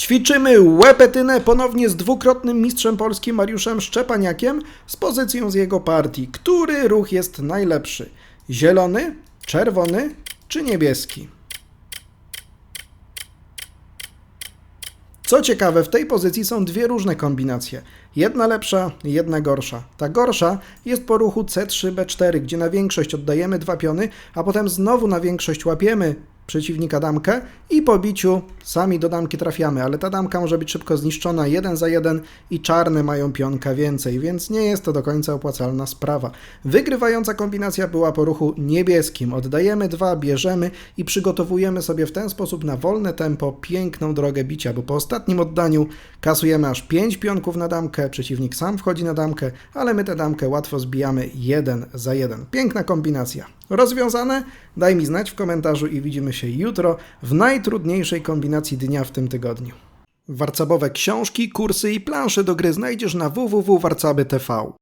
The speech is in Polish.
Ćwiczymy łepetynę ponownie z dwukrotnym mistrzem Polski Mariuszem Szczepaniakiem z pozycją z jego partii. Który ruch jest najlepszy? Zielony, czerwony czy niebieski? Co ciekawe, w tej pozycji są dwie różne kombinacje. Jedna lepsza, jedna gorsza. Ta gorsza jest po ruchu C3-B4, gdzie na większość oddajemy dwa piony, a potem znowu na większość łapiemy przeciwnika damkę i po biciu sami do damki trafiamy, ale ta damka może być szybko zniszczona jeden za jeden i czarne mają pionka więcej, więc nie jest to do końca opłacalna sprawa. Wygrywająca kombinacja była po ruchu niebieskim. Oddajemy dwa, bierzemy i przygotowujemy sobie w ten sposób na wolne tempo piękną drogę bicia, bo po ostatnim oddaniu kasujemy aż 5 pionków na damkę, przeciwnik sam wchodzi na damkę, ale my tę damkę łatwo zbijamy jeden za jeden. Piękna kombinacja. Rozwiązane? Daj mi znać w komentarzu i widzimy się jutro w najtrudniejszej kombinacji dnia w tym tygodniu. Warcabowe książki, kursy i plansze do gry znajdziesz na www.warcaby.tv.